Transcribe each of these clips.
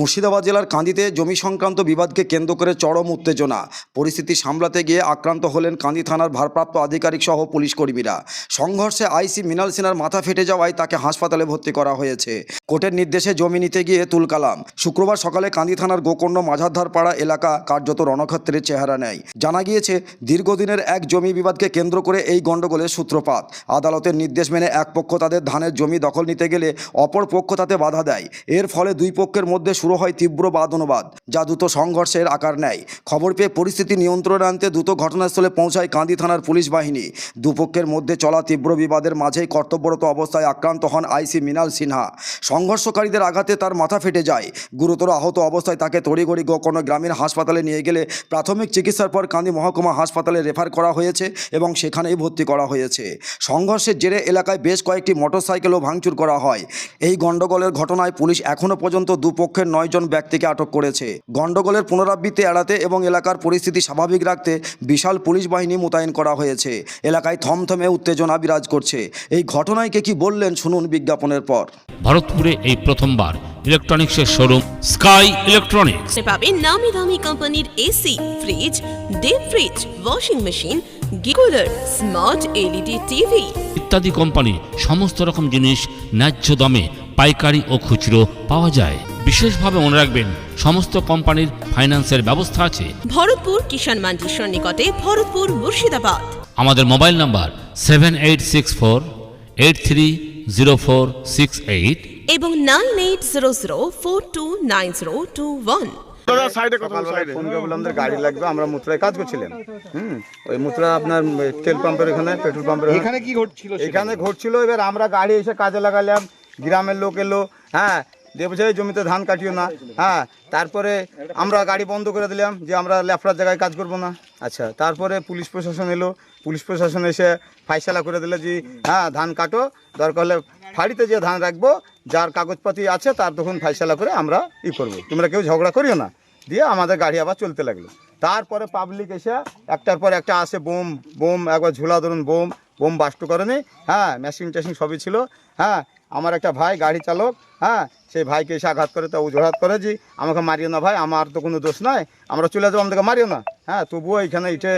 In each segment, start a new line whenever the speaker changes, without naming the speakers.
মুর্শিদাবাদ জেলার কান্দিতে জমি সংক্রান্ত বিবাদকে কেন্দ্র করে চরম উত্তেজনা। পরিস্থিতি সামলাতে গিয়ে আক্রান্ত হলেন কান্দি থানার ভারপ্রাপ্ত আধিকারিক সহ পুলিশ কর্মীরা। সংঘর্ষে আইসি মিনাল সিনার মাথা ফেটে যাওয়ায় তাকে হাসপাতালে ভর্তি করা হয়েছে। কোর্টের নির্দেশে জমি নিতে গিয়ে তুলকালাম শুক্রবার সকালে কান্দি থানার গোকর্ণ মাঝারধার পাড়া এলাকা কার্যত রণক্ষেত্রের চেহারা নেয়। জানা গিয়েছে, দীর্ঘদিনের এক জমি বিবাদকে কেন্দ্র করে এই গণ্ডগোলের সূত্রপাত। আদালতের নির্দেশ মেনে এক পক্ষ তাদের ধানের জমি দখল নিতে গেলে অপর পক্ষ তাতে বাধা দেয়। এর ফলে দুই পক্ষের মধ্যে শুরু হয় তীব্র বাদনবাদ। যা দ্রুত সংঘর্ষের আকার নেয়। খবর পেয়ে পরিস্থিতি নিয়ন্ত্রণে আনতে দ্রুত ঘটনাস্থলে পৌঁছায় কান্দি থানার পুলিশ বাহিনী। দুপক্ষের মধ্যে চলা তীব্র বিবাদের মাঝেই কর্তব্যরত অবস্থায় আক্রান্ত হন আইসি মিনাল সিনহা। সংঘর্ষকারীদের আঘাতে তার মাথা ফেটে যায়। গুরুতর আহত অবস্থায় তাকে তড়িঘড়ি গোকর্ণ গ্রামীণ হাসপাতালে নিয়ে গেলে প্রাথমিক চিকিৎসার পর কান্দি মহকুমা হাসপাতালে রেফার করা হয়েছে এবং সেখানেই ভর্তি করা হয়েছে। সংঘর্ষের জেরে এলাকায় বেশ কয়েকটি মোটরসাইকেলও ভাঙচুর করা হয়। এই গণ্ডগোলের ঘটনায় পুলিশ এখনও পর্যন্ত দুপক্ষের নয়জন ব্যক্তিকে আটক করেছে। গণ্ডগোলের পুনরাবৃত্তি এড়াতে এবং এলাকার পরিস্থিতি স্বাভাবিক রাখতে বিশাল পুলিশ বাহিনী মোতায়েন করা হয়েছে। এলাকায় থমথমে উত্তেজনা বিরাজ করছে। এই ঘটনায়কে কি বললেন শুনুন বিজ্ঞাপনের পর।
ভারতপুরে এই প্রথমবার ইলেকট্রনিক্সের শোরুম স্কাই ইলেকট্রনিক্স।
পাবেন নামি দামি কোম্পানির AC fridge deep fridge washing machine গিকুলার smart LED TV
ইত্যাদি কোম্পানি সমস্ত রকম জিনিস ন্যায্য দামে পাইকারি ও খুচরো পাওয়া যায়। বিশেষভাবে মনে রাখবেন সমস্ত কোম্পানির ফাইন্যান্সের ব্যবস্থা আছে।
ভরতপুর কিষাণ মান্ডির সন্নিকটে ভরতপুর মুর্শিদাবাদ।
আমাদের mobile number seven eight six four eight three zero four six eight.
এবং nine eight zero zero four two nine zero two one.
দাদা সাইডে কথা সাইডে
ফোন করে বললাম গাড়ি লাগবে আমরা মুত্রায় কাজ করছিলাম। হুম ওই মুত্রা আপনার তেল পাম্পের এখানে পেট্রোল পাম্পের
এখানে কি ঘটছিল
এখানে ঘটছিল এবার আমরা গাড়ি এসে কাজে লাগালাম গ্রামের লোক এলো হ্যাঁ দিয়ে জমিতে ধান কাটিও না। হ্যাঁ তারপরে আমরা গাড়ি বন্ধ করে দিলাম যে আমরা লেফড়ার জায়গায় কাজ করব না। আচ্ছা তারপরে পুলিশ প্রশাসন এলো। পুলিশ প্রশাসন এসে ফাইসালা করে দিল যে হ্যাঁ ধান কাটো। দরকার হলে ফাড়িতে যে ধান রাখব, যার কাগজপাতি আছে তার তখন ফাইসালা করে আমরা ই করব। তোমরা কেউ ঝগড়া করিও না। দিয়ে আমাদের গাড়ি আবার চলতে লাগল। তারপরে পাবলিক এসে একটার পর একটা আসে বোম বোম, একবার ঝোলা ধরুন বোম বোম বাস্ট করেনি। হ্যাঁ মেশিন টেশিন সবই ছিল। হ্যাঁ আমার একটা ভাই গাড়ি চালক হ্যাঁ সেই ভাইকে এসে আঘাত করে, তা অজুহাত করে যে আমাকে মারিও না ভাই, আমার তো কোনো দোষ নয় আমরা চলে যাব, আমাদেরকে মারিও না। হ্যাঁ তবুও এখানে ইটে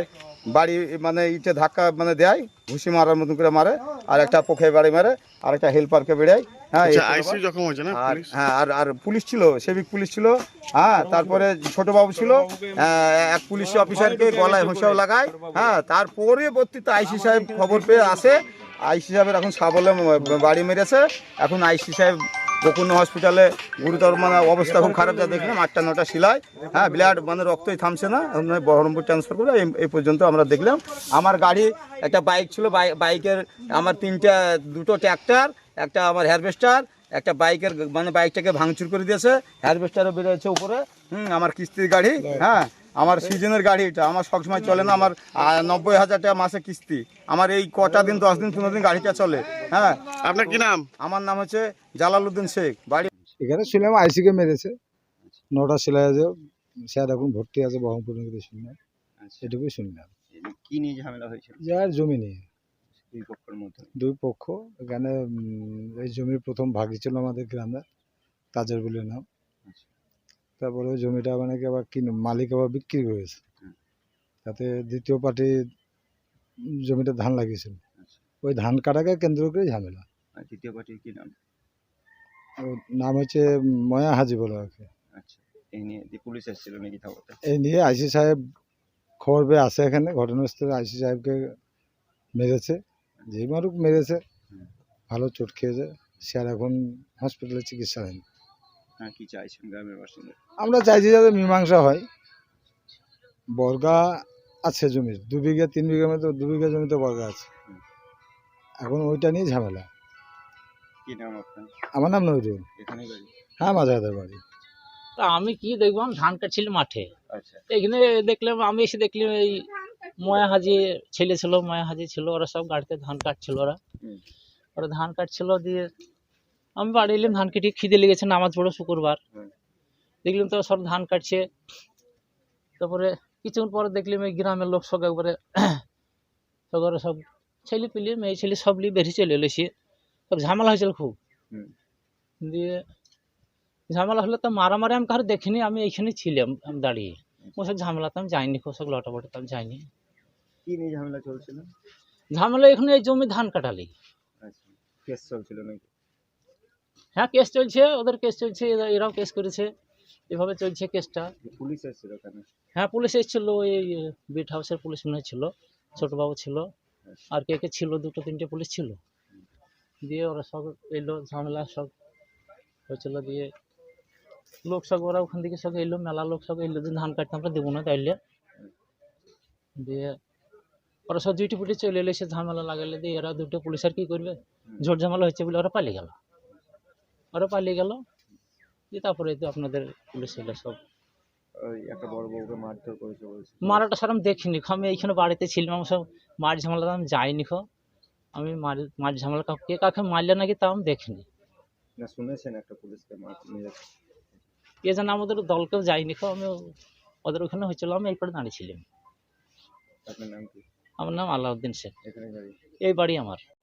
বাড়ি মানে ইটে ধাক্কা মানে দেয় ঘুষি মারার মতন করে মারে আর একটা পোখে বাড়ি মারে আর একটা হেল্পারকে বেড়ায়। হ্যাঁ
আচ্ছা
আর হ্যাঁ আর আর পুলিশ ছিল সেবিক পুলিশ ছিল হ্যাঁ তারপরে ছোট বাবু ছিল এক পুলিশ অফিসারকে গলায় হোঁসাও লাগায় হ্যাঁ তার পরবর্তীতে আইসি সাহেব খবর পেয়ে আসে আইসি সাহেবের এখন সাবলে বাড়ি মেরেছে এখন আইসি সাহেব গোকুন্ন হসপিটালে গুরুতর মানে অবস্থা খুব খারাপ, যা দেখলাম আটটা, নটা সিলাই হ্যাঁ ব্লাড মানে রক্তই থামছে না বহরমপুর ট্রান্সফার করে এই- পর্যন্ত আমরা দেখলাম। আমার গাড়ি একটা বাইক ছিল বাইকের আমার তিনটা, দুটো ট্র্যাক্টর একটা আমার হ্যারভেস্টার একটা বাইকের মানে বাইকটাকে ভাঙচুর করে দিয়েছে। হ্যারভেস্টারও বেরোচ্ছে উপরে। হুম, আমার কিস্তির গাড়ি। হ্যাঁ আমার সিজনের গাড়ি এটা। আমার সবসময় চলে না আমার নব্বই হাজার টাকা মাসে কিস্তি। আমার এই কটা দিন দশ দিন পনেরো দিন গাড়িটা চলে হ্যাঁ।
আপনার কি নাম?
আমার নাম হচ্ছে জালালউদ্দিন শেখ। বাড়ি
এখানে শুনলাম আইসিকে মেরেছে। নটা সেলাই আছে। স্যার এখন ভর্তি আছে বহরমপুর নদীতে শুনলাম এটুকুই শুনলাম।
কি নিয়ে ঝামেলা হয়েছিল
যার জমি নিয়ে।
দুই পক্ষের মধ্যে।
দুই পক্ষ। এখানে এই জমির প্রথম ভাগই ছিল আমাদের গ্রামে। তাজের বলে নাম। তারপরে ওই জমিটা মানে কি আবার কিনে মালিক আবার বিক্রি করেছে তাতে দ্বিতীয় পার্টি জমিটা ধান লাগিয়েছিল। ওই ধান কাটাকে কেন্দ্র করে ঝামেলা।
আর দ্বিতীয় পার্টির কি নাম?
ওর নাম হচ্ছে ময়া হাজি বলে ওকে।
আচ্ছা এই নিয়ে যে পুলিশ এসেছিল নাকি থাকতে
এই নিয়ে আইসি সাহেব খবর পেয়ে আসে এখানে ঘটনাস্থলে আইসি সাহেবকে মেরেছে। যেই মারুক মেরেছে ভালো চোট খেয়েছে স্যার এখন হসপিটালে চিকিৎসাধীন।
হ্যাঁ কি চাইছেন গ্রামের বাসিন্দা?
আমরা চাইছি যাতে মীমাংসা হয়। বর্গা আছে জমির দু বিঘা তিন বিঘা মতো দু বিঘা জমিতে বর্গা আছে। এখন ওইটা নিয়ে ঝামেলা।
কি নাম আপনার?
আমার নাম নজরুল।
এখানেই বাড়ি?
হ্যাঁ মাঝাহাতের বাড়ি।
তা আমি কি দেখলাম ধান কাটছিল মাঠে।
আচ্ছা।
এখানে দেখলাম আমি এসে দেখলাম এই ময়া হাজি ছেলে ছিল ময়া হাজি ছিল ওরা সব গাড়িতে ধান কাটছিল ওরা। ওরা ধান কাটছিল দিয়ে আমি বাড়ি এলাম ধান কেটে খিদে লেগেছে নামাজ পড়ো শুক্রবার। দেখলাম তো সব ধান কাটছে। তারপরে কিছুক্ষণ পরে দেখলাম এই গ্রামের লোক সব একবারে সব ওরা সব ছেলে পিলে মেয়ে ছেলে সব নিয়ে বেরিয়ে চলে এলো সে। সব ঝামেলা হয়েছিল খুব। দিয়ে ঝামেলা হলে তো মারামারি আমি কারও দেখিনি আমি এইখানে ছিলাম আমি দাঁড়িয়ে। ওসব ঝামেলাতে আমি যাইনি ওসব লটাপটাতে আমি যাইনি।
কি নিয়ে ঝামেলা চলছিল?
ঝামেলা এখানে এই জমি ধান কাটালি
আচ্ছা কেস চলছিল নাকি?
হ্যাঁ কেস চলছে ওদের কেস চলছে এরা- এরাও কেস করেছে। এভাবে চলছে কেসটা
পুলিশ এসেছিল ওখানে
হ্যাঁ পুলিশ এসেছিল ওই বিট হাউসের পুলিশ মনে ছিল ছোটবাবু ছিল আর কে কে ছিল দুটো তিনটে পুলিশ ছিল। দিয়ে ওরা সব এলো ঝামেলা সব হয়েছিল দিয়ে লোক সব ওরা ওখান থেকে সব এলো মেলা লোক সব এলো যে ধান কাটতে আমরা দেবো না তাইলে। দিয়ে ওরা সব দুইটি পুলিশ চলে এলো সে ঝামেলা লাগালে দিয়ে এরা দুটো পুলিশ আর কি করবে? ঝোট ঝামেলা হচ্ছে বলে ওরা পালিয়ে গেল। ওরা পালিয়ে গেল। দিয়ে তারপরে তো আপনাদের পুলিশ এলো সব।
ওই একটা বড় বউকে মারধর করেছে বলছে।
মারাটা স্যার আমি দেখিনি খো। আমি এইখানে বাড়িতে ছিলাম আমার সব মার ঝামেলা আমি যাইনি খো। আমি মার মার ঝামেলা কাউকে কে কাকে মারলে নাকি তা আমি দেখিনি।
না শুনেছেন একটা পুলিশকে মার মেরেছে
কে জানে আমাদের দলকেও যাইনি খো। আমি ওদের ওখানে হয়েছিল আমি এই পারে দাঁড়িয়েছিলাম
আপনার নাম কি?
আমার নাম আলাউদ্দিন শেখ। এই বাড়ি আমার।